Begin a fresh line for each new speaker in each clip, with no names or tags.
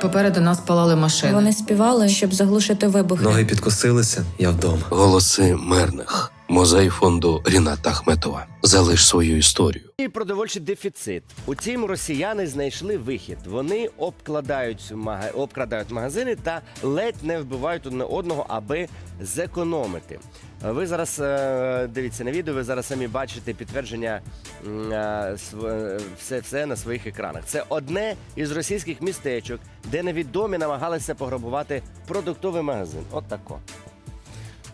Попереду нас палали машини.
Вони співали, щоб заглушити вибухи.
Ноги підкосилися, я вдома.
Голоси мирних. Музей фонду Ріната Ахметова. Залиш свою історію.
І продовольчий дефіцит. Утім, росіяни знайшли вихід. Вони обкладають мага... обкрадають магазини та ледь не вбивають одне одного, аби зекономити. Ви зараз е, дивіться на відео. Ви зараз самі бачите підтвердження е, все, все на своїх екранах. Це одне із російських містечок, де невідомі намагалися пограбувати продуктовий магазин. От тако.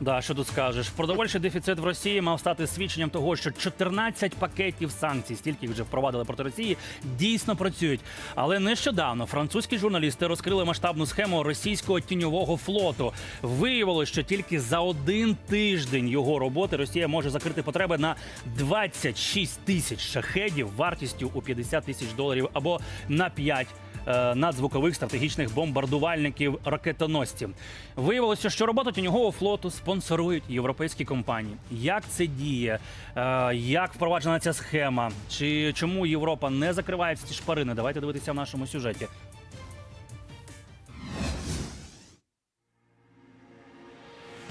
Да, що тут скажеш? Продовольчий дефіцит в Росії мав стати свідченням того, що 14 пакетів санкцій, стільки вже впровадили проти Росії, дійсно працюють. Але нещодавно французькі журналісти розкрили масштабну схему російського тіньового флоту. Виявилося, що тільки за один тиждень його роботи Росія може закрити потреби на 26 тисяч шахедів вартістю у 50 тисяч доларів або на 5 е, надзвукових стратегічних бомбардувальників ракетоносців. Виявилося, що роботу тіньового флоту спонсорують європейські компанії. Як це діє? Е, Як впроваджена ця схема? Чи чому Європа не закриває ці шпарини? Давайте дивитися в нашому сюжеті.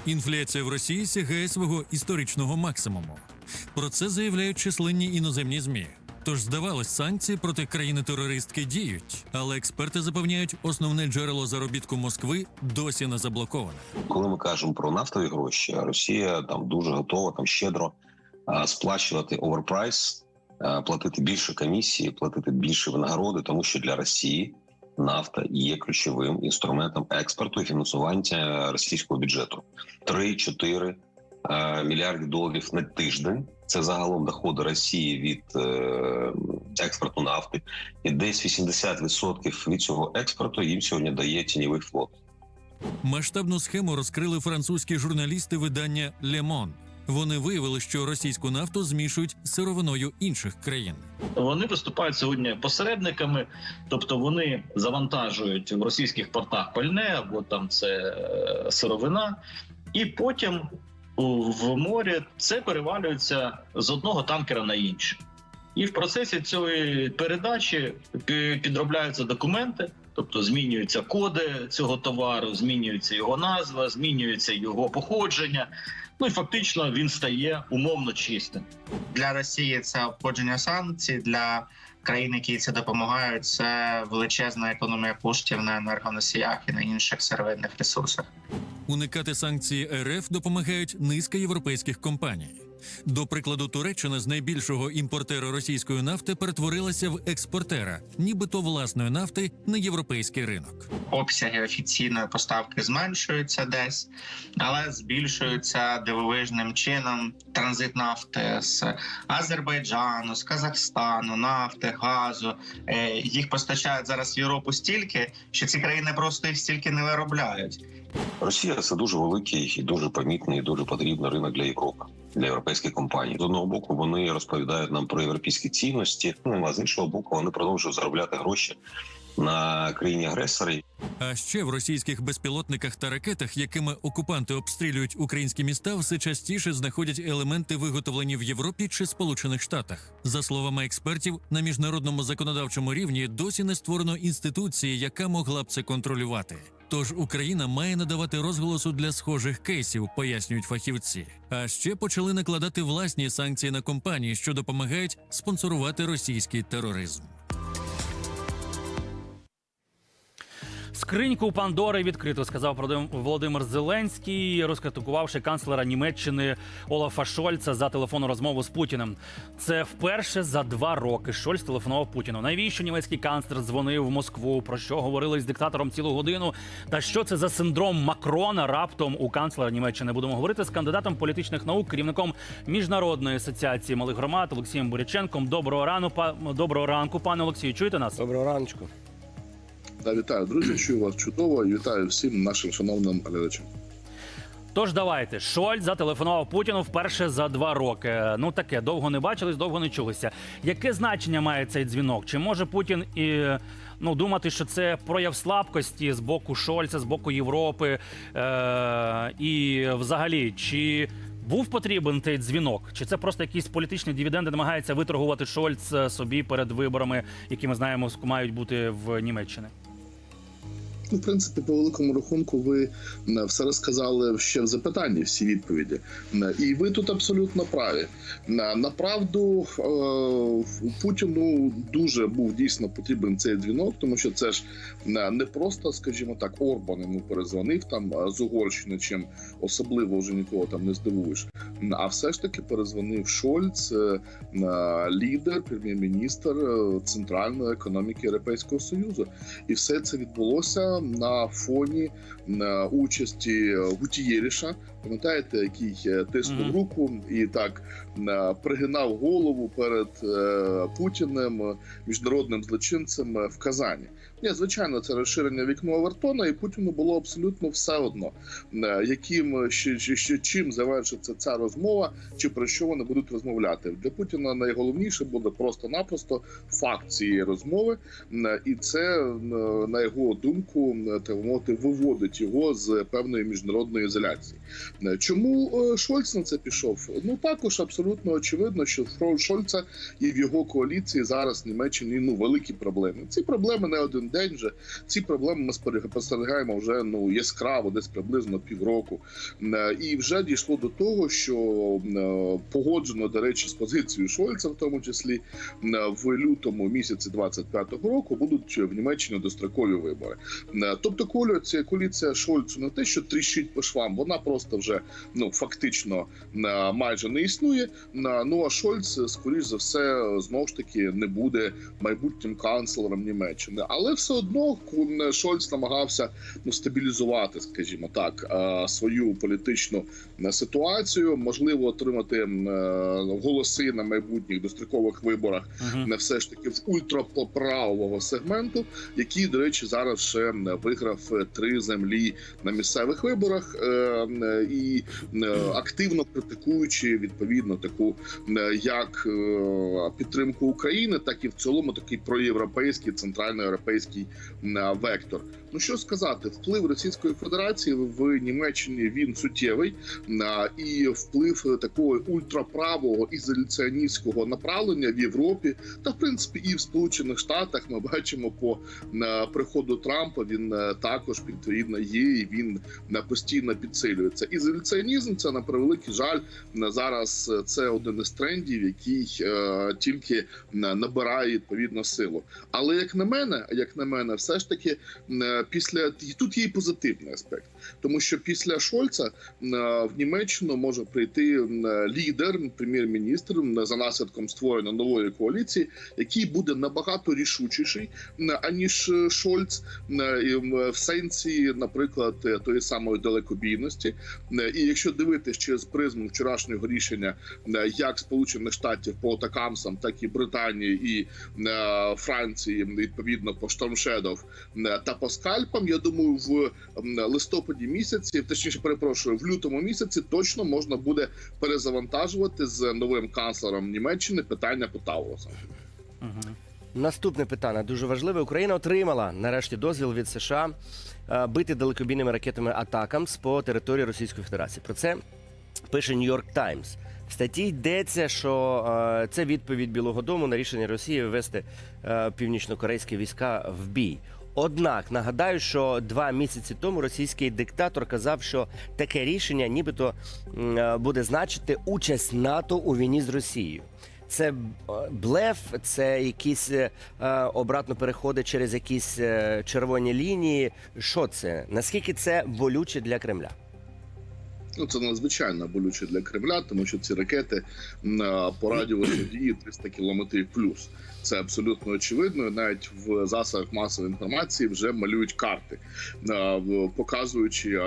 Інфляція в Росії сягає свого історичного максимуму. Про це заявляють численні іноземні змі. Тож, здавалось, санкції проти країни-терористки діють, але експерти запевняють, основне джерело заробітку Москви досі не заблоковане.
коли ми кажемо про нафтові гроші, Росія там дуже готова там щедро а, сплачувати оверпрайс, а, платити більше комісії, платити більше винагороди, тому що для Росії нафта є ключовим інструментом експорту і фінансування російського бюджету. 3-4 е, мільярдів доларів на тиждень. Це загалом доходи Росії від е, експорту нафти, і десь 80% від цього експорту їм сьогодні дає тіньовий флот.
Масштабну схему розкрили французькі журналісти видання Le Monde. Вони виявили, що російську нафту змішують з сировиною інших країн.
Вони виступають сьогодні посередниками, тобто вони завантажують в російських портах пальне або там це е, сировина, і потім в морі це перевалюється з одного танкера на інший. І в процесі цієї передачі підробляються документи, тобто змінюються коди цього товару, змінюється його назва, змінюється його походження. Ну і фактично він стає умовно чистим.
для Росії це обходження санкцій для країн, які це допомагають. Це величезна економія коштів на енергоносіях і на інших сировинних ресурсах.
Уникати санкції РФ допомагають низка європейських компаній. До прикладу, Туреччина з найбільшого імпортера російської нафти перетворилася в експортера, нібито власної нафти на європейський ринок.
Обсяги офіційної поставки зменшуються десь, але збільшуються дивовижним чином транзит нафти з Азербайджану, з Казахстану, нафти, газу. Е, Їх постачають зараз в Європу стільки, що ці країни просто їх стільки не виробляють.
Росія це дуже великий і дуже помітний, і дуже потрібний ринок для Європи, для європейських компаній. З одного боку, вони розповідають нам про європейські цінності. Ну а з іншого боку, вони продовжують заробляти гроші на країні агресорі.
А ще в російських безпілотниках та ракетах, якими окупанти обстрілюють українські міста, все частіше знаходять елементи, виготовлені в Європі чи Сполучених Штатах. За словами експертів, на міжнародному законодавчому рівні досі не створено інституції, яка могла б це контролювати. Тож Україна має надавати розголосу для схожих кейсів, пояснюють фахівці. А ще почали накладати власні санкції на компанії, що допомагають спонсорувати російський тероризм.
Скриньку Пандори відкрито сказав Володим- Володимир Зеленський, розкритикувавши канцлера Німеччини Олафа Шольца за телефонну розмову з Путіним. Це вперше за два роки Шольц телефонував Путіну. Навіщо німецький канцлер дзвонив в Москву? Про що говорили з диктатором цілу годину? Та що це за синдром Макрона раптом у канцлера Німеччини? Будемо говорити з кандидатом політичних наук, керівником міжнародної асоціації малих громад Олексієм Буряченком. Доброго рану, па доброго ранку, пане Олексію. Чуєте нас?
Доброго раночку.
Та вітаю, друзі. Чую вас чудово вітаю всім нашим шановним глядачам.
Тож давайте Шольц зателефонував Путіну вперше за два роки. Ну таке довго не бачились, довго не чулися. Яке значення має цей дзвінок? Чи може Путін і ну думати, що це прояв слабкості з боку Шольца, з боку Європи? Е- і взагалі, чи був потрібен цей дзвінок? Чи це просто якісь політичні дивіденди намагається виторгувати Шольц е, собі перед виборами, які ми знаємо мають бути в Німеччині?
В принципі, по великому рахунку, ви е, все розказали ще в запитанні, всі відповіді. Е, І ви тут абсолютно праві. Направду е, Путіну дуже був дійсно потрібен цей дзвінок, тому що це ж не просто, скажімо так, Орбан йому перезвонив там з Угорщини, чим особливо вже нікого там не здивуєш. А все ж таки перезвонив Шольц, лідер, прем'єр-міністр центральної економіки Європейського союзу, і все це відбулося на фоні е, участі Гутієріша. Пам'ятаєте, який е, тиснув руку і так е, пригинав голову перед е, Путіним, міжнародним злочинцем в Казані. Ні, звичайно, це розширення вікно Овертона, і Путіну було абсолютно все одно, яким ще, ще, чим завершиться ця розмова, чи про що вони будуть розмовляти. Для Путіна найголовніше буде просто-напросто факт цієї розмови, і це на його думку так мовити виводить його з певної міжнародної ізоляції. Е, Чому е, Шольц на це пішов? Ну також абсолютно очевидно, що в Шольца і в його коаліції зараз в Німеччині ну великі проблеми. Ці проблеми не один день вже. Ці проблеми ми спостерігаємо вже ну яскраво, десь приблизно півроку. Е, І вже дійшло до того, що погоджено, до речі, з позицією Шольца, в тому числі в лютому місяці 25-го року будуть в Німеччині дострокові вибори. Тобто коаліція, коаліція Шольцу не те, що тріщить по швам, вона просто вже ну фактично е, майже не існує. Е, Ну а Шольц, скоріш за все, знову ж таки не буде майбутнім канцлером Німеччини, але все одно Шольц намагався ну стабілізувати, скажімо так, е, свою політичну е, ситуацію, можливо, отримати е, голоси на майбутніх дострокових виборах
Мгм.
не все ж таки в ультраправого сегменту, який, до речі, зараз ще виграв е, три землі на місцевих виборах е, е, і е, активно критикуючи відповідно таку е, як е, підтримку України, так і в цілому такий проєвропейський центральноєвропейський вектор. Ну що сказати, вплив Російської Федерації в Німеччині він суттєвий і вплив такого ультраправого ізоляціоністського направлення в Європі та в принципі і в Сполучених Штатах ми бачимо по приходу Трампа. Він також відповідно є, і він постійно підсилюється. Ізоляціонізм це на превеликий жаль зараз. е, Це один із трендів, який е, тільки набирає відповідно силу. Але як на мене, як на мене, все ж таки е, після тут є і позитивний аспект, тому що після Шольца е, в Німеччину може прийти е, лідер, прем'єр-міністр за наслідком створення нової коаліції, який буде набагато рішучіший аніж е, Шольц в сенсі, наприклад, тої самої далекобійності. І якщо дивитись через призму вчорашнього рішення як Сполучених Штатів по Атакамсам, так і Британії і Франції, відповідно по Штормшедов та по скальпам, я думаю, в м, листопаді місяці, точніше, перепрошую, в лютому місяці точно можна буде перезавантажувати з новим канцлером Німеччини питання по Таурусам.
Наступне питання дуже важливе. Україна отримала нарешті дозвіл від США е, бити далекобійними ракетами Атакамс по території Російської Федерації. Про це пише Нью-Йорк Таймс. В статті йдеться, що е, це відповідь Білого Дому на рішення Росії ввести е, північнокорейські війська в бій. Однак нагадаю, що два місяці тому російський диктатор казав, що таке рішення, нібито е, буде значити участь НАТО у війні з Росією. Це е, блеф, це якісь е, е, обратно переходи через якісь е, червоні лінії. Що це? Наскільки це болюче для Кремля?
Ну це надзвичайно болюче для Кремля, тому що ці ракети по радіусу дії 300 кілометрів плюс. Це абсолютно очевидно. Навіть в засобах масової інформації вже малюють карти, е, показуючи, а,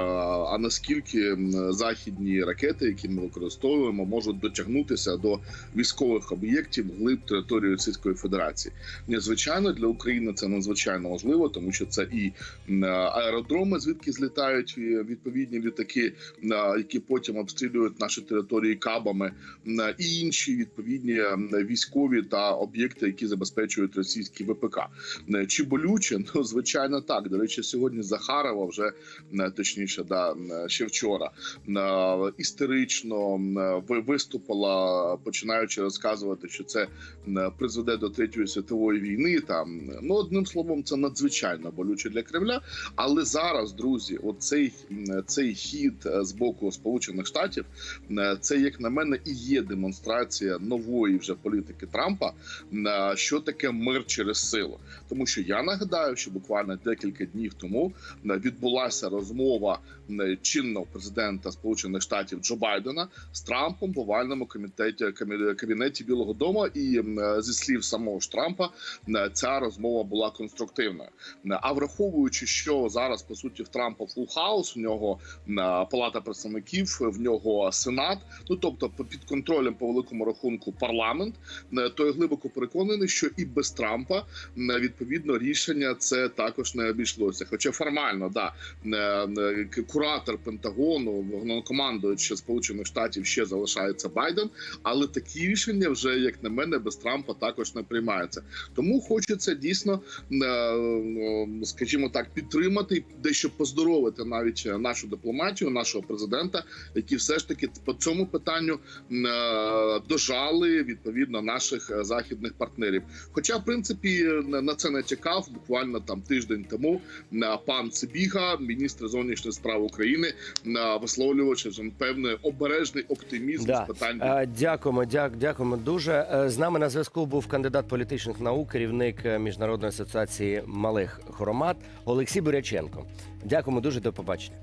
а наскільки західні ракети, які ми використовуємо, можуть дотягнутися до військових об'єктів глиб території Російської Федерації. Звичайно, для України це надзвичайно важливо, тому що це і аеродроми, звідки злітають е, відповідні літаки, е, які потім обстрілюють наші території кабами, і інші відповідні військові та об'єкти, які забезпечують російські ВПК. Е, Чи болюче? Ну звичайно, так. До речі, сьогодні Захарова вже е, точніше, да е, ще вчора істерично ви- виступила, починаючи розказувати, що це призведе до третьої світової війни. Там ну одним словом, це надзвичайно болюче для Кремля. Але зараз, друзі, оцей цей хід з боку Сполучених Штатів, це як на мене і є демонстрація нової вже політики Трампа, що таке мир через силу. Тому що я нагадаю, що буквально декілька днів тому е, відбулася розмова е, чинного президента Сполучених Штатів Джо Байдена з Трампом в овальному комітеті кабінеті Білого Дому. І е, зі слів самого ж Трампа, ця розмова була конструктивною. А враховуючи, що зараз по суті в Трампа фул хаус, у нього палата представників, в нього сенат, ну тобто під контролем по великому рахунку парламент, то я глибоко переконаний, що і без Трампа відповідно рішення це також не обійшлося. Хоча формально, да е, е, куратор Пентагону, головнокомандуючий Сполучених Штатів ще залишається Байден, але такі рішення вже як на мене без Трампа також не приймаються. Тому хочеться дійсно, е, скажімо так, підтримати дещо поздоровити навіть нашу дипломатію, нашого президента, які все ж таки по цьому питанню дожали відповідно наших західних партнерів. Хоча, в принципі, на це не чекав буквально там тиждень тому пан Цибіга, міністр зовнішніх справ України, висловлював що певний обережний оптимізм
Да.
з питань
Дякуємо, дяк, дякуємо дуже. Е, З нами на зв'язку був кандидат політичних наук, керівник е, міжнародної асоціації малих громад Олексій Буряченко. Дякуємо дуже. До побачення.